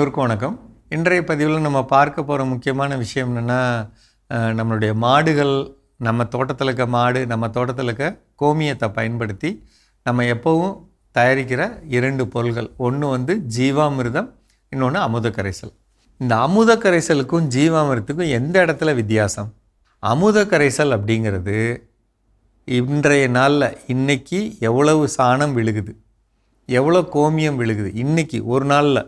அனைவருக்கும் வணக்கம். இன்றைய பதிவில் நம்ம பார்க்க போகிற முக்கியமான விஷயம் என்னென்னா நம்மளுடைய மாடுகள் நம்ம தோட்டத்தில் இருக்க மாடு நம்ம தோட்டத்தில் இருக்க கோமியத்தை பயன்படுத்தி நம்ம எப்போவும் தயாரிக்கிற இரண்டு பொருள்கள். ஒன்று வந்து ஜீவாமிர்தம் இன்னொன்று அமுத கரைசல் இந்த அமுத கரைசலுக்கும் ஜீவாமிர்தத்துக்கும் எந்த இடத்துல வித்தியாசம்? அமுத கரைசல் அப்படிங்கிறது இன்றைய நாளில் இன்றைக்கி எவ்வளவு சாணம் விழுகுது? எவ்வளோ கோமியம் விழுகுது? இன்றைக்கி ஒரு நாளில்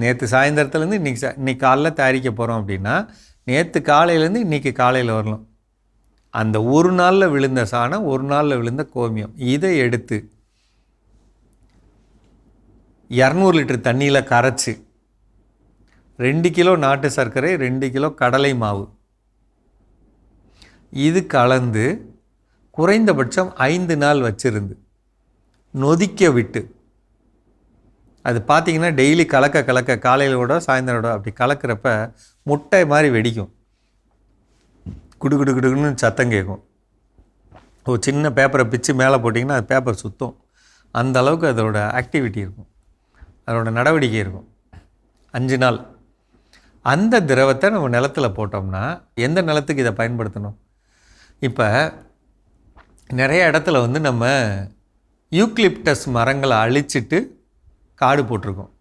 நேற்று சாயந்தரத்துலேருந்து இன்றைக்கி சா இன்னைக்கு காலைல தயாரிக்க போகிறோம் அப்படின்னா நேற்று காலையிலேருந்து இன்றைக்கி காலையில் வரணும். அந்த ஒரு நாளில் விழுந்த சாணம் ஒரு நாளில் விழுந்த கோமியம். இதை எடுத்து இரநூறு லிட்டர் தண்ணியில் கரைச்சி ரெண்டு கிலோ நாட்டு சர்க்கரை ரெண்டு கிலோ கடலை மாவு. இது கலந்து குறைந்தபட்சம் ஐந்து நாள் வச்சிருந்து நொதிக்க விட்டு அது பார்த்தீங்கன்னா டெய்லி கலக்க கலக்க காலையிலோட சாயந்தரோட அப்படி கலக்கிறப்ப முட்டை மாதிரி வெடிக்கும். குடு குடு குடுன்னு சத்தம் கேட்கும். ஒரு சின்ன பேப்பரை பிச்சு மேலே போட்டிங்கன்னா அது பேப்பர் சுத்தம். அந்த அளவுக்கு அதோட ஆக்டிவிட்டி இருக்கும். அதோட நடவடிக்கை இருக்கும். அஞ்சு நாள். அந்த திரவத்தை நம்ம நிலத்தில் போட்டோம்னா எந்த நிலத்துக்கு இதை பயன்படுத்தணும்? இப்போ நிறைய இடத்துல வந்து நம்ம யூக்லிப்டஸ் மரங்களை அழிச்சிட்டு காடு போட்டிருக்கோம்.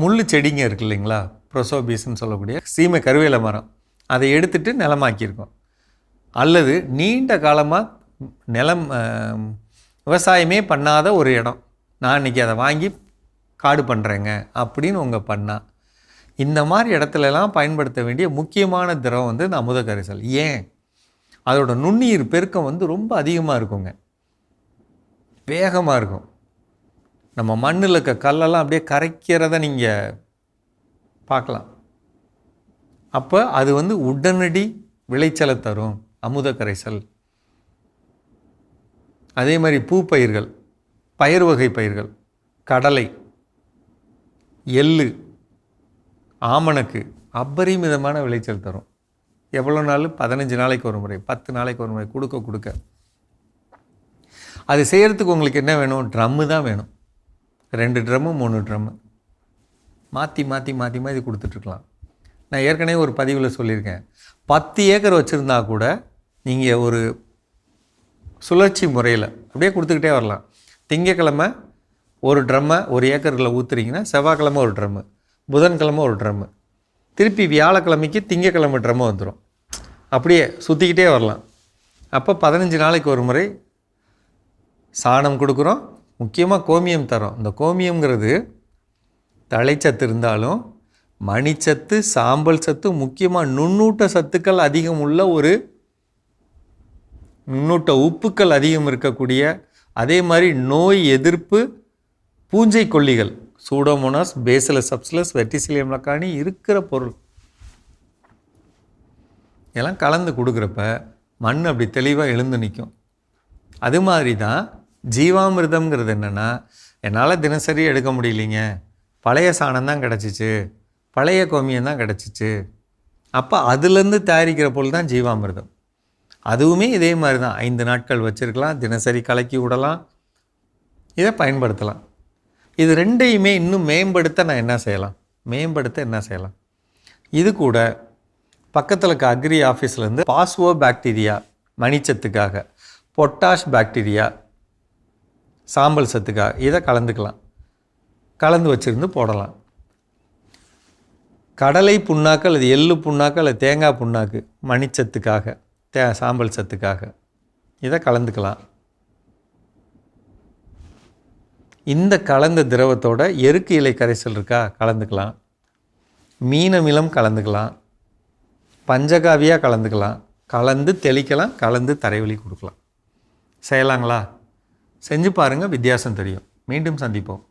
முள்ளு செடிங்க இருக்கு இல்லைங்களா? ப்ரொசோபீஸ்ன்னு சொல்லக்கூடிய சீமை கருவேல மரம். அதை எடுத்துட்டு நிலமாக்கியிருக்கோம். அல்லது நீண்ட காலமாக நிலம் விவசாயமே பண்ணாத ஒரு இடம். நான் இன்றைக்கி அதை வாங்கி காடு பண்ணுறேங்க அப்படின்னு உங்கள் பண்ணா. இந்த மாதிரி இடத்துலலாம் பயன்படுத்த வேண்டிய முக்கியமான திரவம் வந்து இந்த அமுத கரைசல் ஏன்? அதோட நுண்ணுயிர் பெருக்கம் வந்து ரொம்ப அதிகமாக இருக்குங்க. வேகமாக இருக்கும். நம்ம மண்ணில் இருக்க கல்லெல்லாம் அப்படியே கரைக்கிறத நீங்கள் பார்க்கலாம். அப்போ அது வந்து உடனடி விளைச்சலை தரும் அமுத கரைசல் அதே மாதிரி பூ பயிர்கள் பயிர் வகை பயிர்கள் கடலை எள்ளு ஆமணக்கு அபரிமிதமான விளைச்சல் தரும். எவ்வளோ நாள்? பதினஞ்சு நாளைக்கு ஒரு முறை பத்து நாளைக்கு ஒரு முறை கொடுக்க கொடுக்க. அது செய்கிறதுக்கு உங்களுக்கு என்ன வேணும்? ட்ரம்மு தான் வேணும். ரெண்டு ட்ரம்மு மூணு ட்ரம்மு. மாற்றி மாற்றி மாற்றி மாற்றி கொடுத்துட்ருக்கலாம். நான் ஏற்கனவே ஒரு பதிவில் சொல்லியிருக்கேன். பத்து ஏக்கர் வச்சுருந்தா கூட நீங்கள் ஒரு சுழற்சி முறையில் அப்படியே கொடுத்துக்கிட்டே வரலாம். திங்கக்கிழமை ஒரு ட்ரம்மை ஒரு ஏக்கரில் ஊற்றுறீங்கன்னா செவ்வாய்க்கிழமை ஒரு ட்ரம்மு புதன்கிழமை ஒரு ட்ரம்மு. திருப்பி வியாழக்கிழமைக்கு திங்கக்கிழமை ட்ரம்மு வந்துடும் அப்படியே சுற்றிக்கிட்டே வரலாம். அப்போ பதினஞ்சு நாளைக்கு ஒரு முறை சாணம் கொடுக்குறோம். முக்கியமாக கோமியம் தரோம். இந்த கோமியம்ங்கிறது தழைச்சத்து இருந்தாலும் மணிச்சத்து சாம்பல் சத்து முக்கியமாக நுண்ணூட்ட சத்துக்கள் அதிகம் உள்ள ஒரு நுண்ணூட்ட உப்புக்கள் அதிகம் இருக்கக்கூடிய அதே மாதிரி நோய் எதிர்ப்பு பூஞ்சை கொல்லிகள் pseudomonas bacillus subtilis verticillium lecanii இருக்கிற பொருள். இதெல்லாம் கலந்து கொடுக்குறப்ப மண் அப்படி தெளிவாக எழுந்து நிற்கும் அது மாதிரி தான் ஜீவாமிர்தம்ங்கிறது என்னென்னா என்னால் தினசரி எடுக்க முடியலைங்க. பழைய சாணம் தான் கிடச்சிச்சு. பழைய கோமியம் தான் கிடச்சிச்சு. அப்போ அதுலேருந்து தயாரிக்கிற பொருள் தான் ஜீவாமிர்தம். அதுவுமே இதே மாதிரி தான் ஐந்து நாட்கள் வச்சுருக்கலாம் தினசரி கலக்கி விடலாம் இதை பயன்படுத்தலாம். இது ரெண்டையுமே இன்னும் மேம்படுத்த நான் என்ன செய்யலாம்? மேம்படுத்த என்ன செய்யலாம்? இது கூட பக்கத்தில் இருக்க அக்ரி ஆஃபீஸ்லேருந்து பாஸ்வோ பாக்டீரியா மணிச்சத்துக்காக பொட்டாஷ் பாக்டீரியா சாம்பல் சத்துக்காக இதை கலந்துக்கலாம். கலந்து வச்சுருந்து போடலாம். கடலை புண்ணாக்கு அல்லது எள்ளு புண்ணாக்கு அல்லது தேங்காய் புண்ணாக்கு மணிச்சத்துக்காக தே சாம்பல் சத்துக்காக இதை கலந்துக்கலாம். இந்த கலந்த திரவத்தோட எருக்கு இலை கரைசல் இருக்கா கலந்துக்கலாம். மீனமிலம் கலந்துக்கலாம். பஞ்சகாவியாக கலந்துக்கலாம். கலந்து தெளிக்கலாம் கலந்து தரைவழி கொடுக்கலாம். செய்யலாங்களா? செஞ்சு பாருங்கள் வித்தியாசம் தெரியும். மீண்டும் சந்திப்போம்.